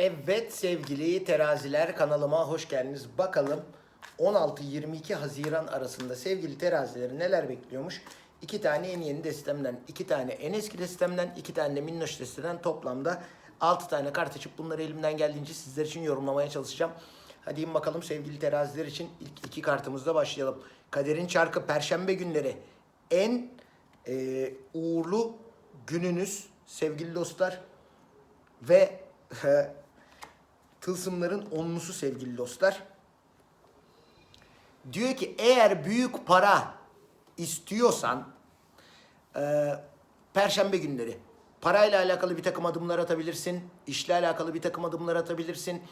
Evet sevgili teraziler kanalıma hoş geldiniz. Bakalım 16-22 Haziran arasında sevgili terazileri neler bekliyormuş? İki tane en yeni destemden, iki tane en eski destemden, iki tane de minnoş desteden toplamda 6 tane kart açıp bunları elimden geldiğince sizler için yorumlamaya çalışacağım. Hadi bakalım sevgili teraziler için ilk iki kartımızla başlayalım. Kaderin çarkı perşembe günleri en e, uğurlu gününüz sevgili dostlar ve tılsımların onlusu sevgili dostlar. Diyor ki eğer büyük para istiyorsan e, perşembe günleri parayla alakalı bir takım adımlar atabilirsin. işle alakalı bir takım adımlar atabilirsin.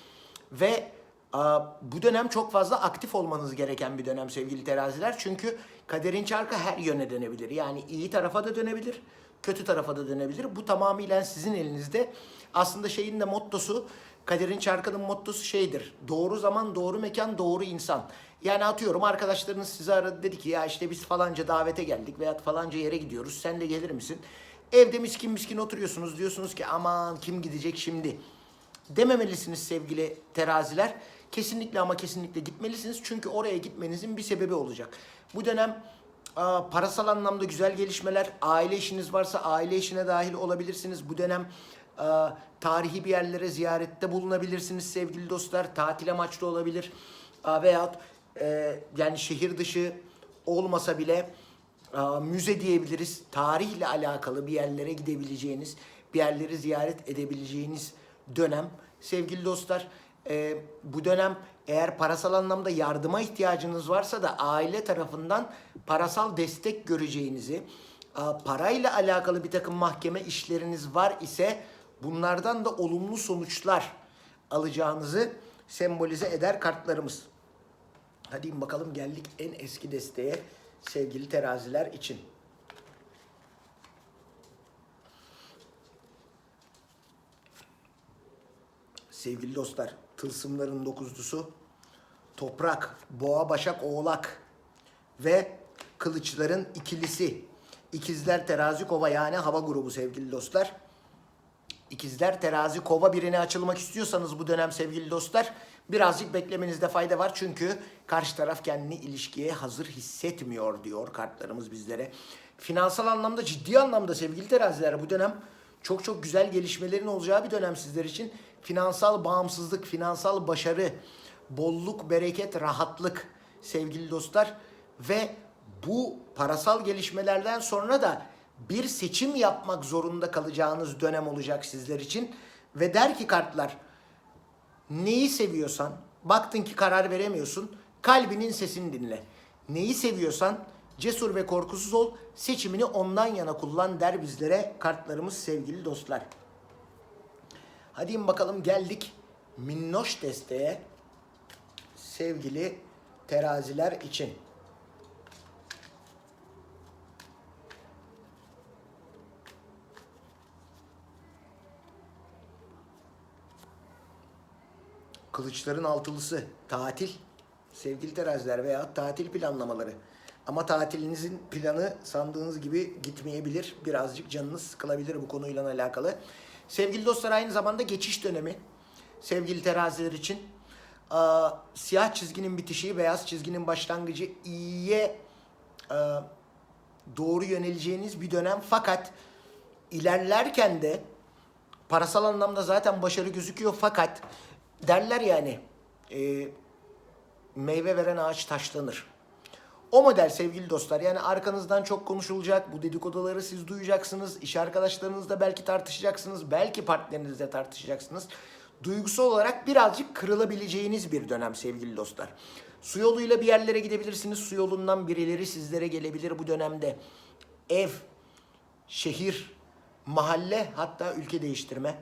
Ve bu dönem çok fazla aktif olmanız gereken bir dönem sevgili teraziler. Çünkü kaderin çarkı her yöne dönebilir. Yani iyi tarafa da dönebilir, kötü tarafa da dönebilir. Bu tamamıyla sizin elinizde. Aslında şeyin de mottosu, kaderin çarkının mottosu şeydir. Doğru zaman, doğru mekan, doğru insan. Yani atıyorum arkadaşlarınız sizi aradı dedi ki ya işte biz falanca davete geldik veya falanca yere gidiyoruz. Sen de gelir misin? Evde miskin miskin oturuyorsunuz diyorsunuz ki aman kim gidecek şimdi? Dememelisiniz sevgili teraziler. Kesinlikle ama kesinlikle gitmelisiniz. Çünkü oraya gitmenizin bir sebebi olacak. Bu dönem parasal anlamda güzel gelişmeler, aile işiniz varsa aile işine dahil olabilirsiniz. Bu dönem tarihi bir yerlere ziyarette bulunabilirsiniz sevgili dostlar. Tatil amaçlı olabilir. Veyahut yani şehir dışı olmasa bile müze diyebiliriz. Tarihle alakalı bir yerlere gidebileceğiniz, bir yerleri ziyaret edebileceğiniz dönem. Sevgili dostlar, e, bu dönem eğer parasal anlamda yardıma ihtiyacınız varsa da aile tarafından parasal destek göreceğinizi, a, parayla alakalı bir takım mahkeme işleriniz var ise bunlardan da olumlu sonuçlar alacağınızı sembolize eder kartlarımız. Hadi bakalım geldik en eski desteğe sevgili teraziler için. Sevgili dostlar, tılsımların dokuzlusu toprak, boğa, başak, oğlak ve kılıçların ikilisi. İkizler terazi kova yani hava grubu sevgili dostlar. İkizler terazi kova birine açılmak istiyorsanız bu dönem sevgili dostlar birazcık beklemenizde fayda var. Çünkü karşı taraf kendini ilişkiye hazır hissetmiyor diyor kartlarımız bizlere. Finansal anlamda ciddi anlamda sevgili teraziler bu dönem çok çok güzel gelişmelerin olacağı bir dönem sizler için. Finansal bağımsızlık, finansal başarı, bolluk, bereket, rahatlık sevgili dostlar. Ve bu parasal gelişmelerden sonra da bir seçim yapmak zorunda kalacağınız dönem olacak sizler için. Ve der ki kartlar neyi seviyorsan, baktın ki karar veremiyorsun, kalbinin sesini dinle. Neyi seviyorsan cesur ve korkusuz ol, seçimini ondan yana kullan der bizlere kartlarımız sevgili dostlar. Hadi bakalım geldik minnoş desteğe sevgili teraziler için. Kılıçların altılısı tatil sevgili teraziler veya tatil planlamaları. Ama tatilinizin planı sandığınız gibi gitmeyebilir. Birazcık canınız sıkılabilir bu konuyla alakalı. Sevgili dostlar aynı zamanda geçiş dönemi. Sevgili teraziler için Aa, siyah çizginin bitişi, beyaz çizginin başlangıcı iyiye e, doğru yöneleceğiniz bir dönem. Fakat ilerlerken de parasal anlamda zaten başarı gözüküyor fakat derler yani e, meyve veren ağaç taşlanır. O model sevgili dostlar yani arkanızdan çok konuşulacak. Bu dedikoduları siz duyacaksınız. İş arkadaşlarınızla belki tartışacaksınız. Belki partnerinizle tartışacaksınız. Duygusal olarak birazcık kırılabileceğiniz bir dönem sevgili dostlar. Su yoluyla bir yerlere gidebilirsiniz. Su yolundan birileri sizlere gelebilir bu dönemde. Ev, şehir, mahalle hatta ülke değiştirme.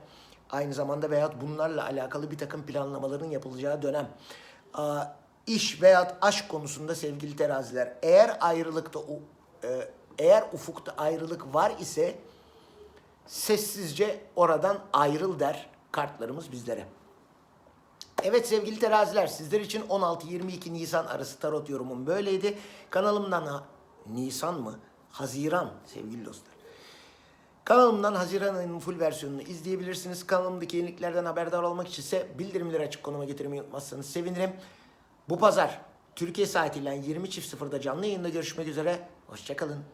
Aynı zamanda veyahut bunlarla alakalı bir takım planlamaların yapılacağı dönem. İş veyahut aşk konusunda sevgili teraziler eğer ayrılıkta e, eğer ufukta ayrılık var ise sessizce oradan ayrıl der kartlarımız bizlere. Evet sevgili teraziler sizler için 16-22 Nisan arası tarot yorumum böyleydi. Kanalımdan Nisan mı? Haziran sevgili dostlar. Kanalımdan Haziran ayının full versiyonunu izleyebilirsiniz. Kanalımdaki yeniliklerden haberdar olmak için ise bildirimleri açık konuma getirmeyi unutmazsanız sevinirim. Bu pazar Türkiye saatiyle 20.00'da canlı yayında görüşmek üzere. Hoşçakalın.